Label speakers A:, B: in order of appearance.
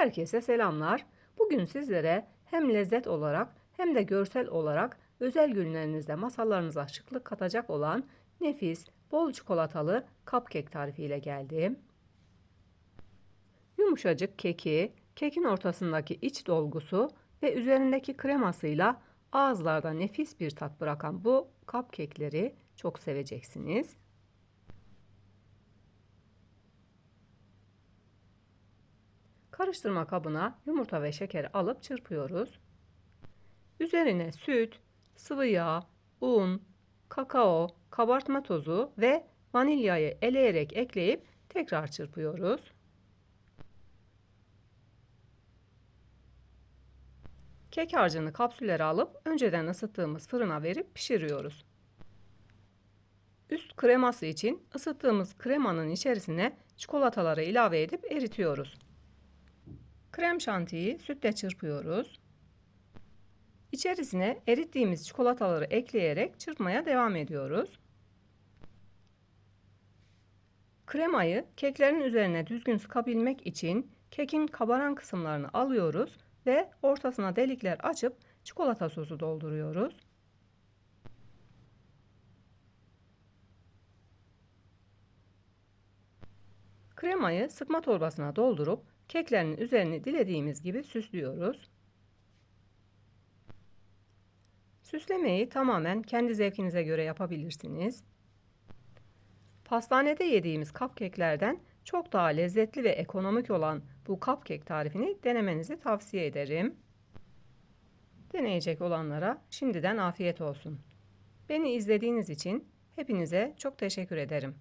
A: Herkese selamlar. Bugün sizlere hem lezzet olarak hem de görsel olarak özel günlerinizde masalarınıza şıklık katacak olan nefis, bol çikolatalı cupcake tarifiyle geldim. Yumuşacık keki, kekin ortasındaki iç dolgusu ve üzerindeki kremasıyla ağızlarda nefis bir tat bırakan bu cupcake'leri çok seveceksiniz. Karıştırma kabına yumurta ve şekeri alıp çırpıyoruz. Üzerine süt, sıvı yağ, un, kakao, kabartma tozu ve vanilyayı eleyerek ekleyip tekrar çırpıyoruz. Kek harcını kapsüllere alıp önceden ısıttığımız fırına verip pişiriyoruz. Üst kreması için ısıttığımız kremanın içerisine çikolataları ilave edip eritiyoruz. Krem şantiyi sütle çırpıyoruz. İçerisine erittiğimiz çikolataları ekleyerek çırpmaya devam ediyoruz. Kremayı keklerin üzerine düzgün sıkabilmek için kekin kabaran kısımlarını alıyoruz ve ortasına delikler açıp çikolata sosu dolduruyoruz. Kremayı sıkma torbasına doldurup keklerin üzerini dilediğimiz gibi süslüyoruz. Süslemeyi tamamen kendi zevkinize göre yapabilirsiniz. Pastanede yediğimiz cupcake'lerden çok daha lezzetli ve ekonomik olan bu cupcake tarifini denemenizi tavsiye ederim. Deneyecek olanlara şimdiden afiyet olsun. Beni izlediğiniz için hepinize çok teşekkür ederim.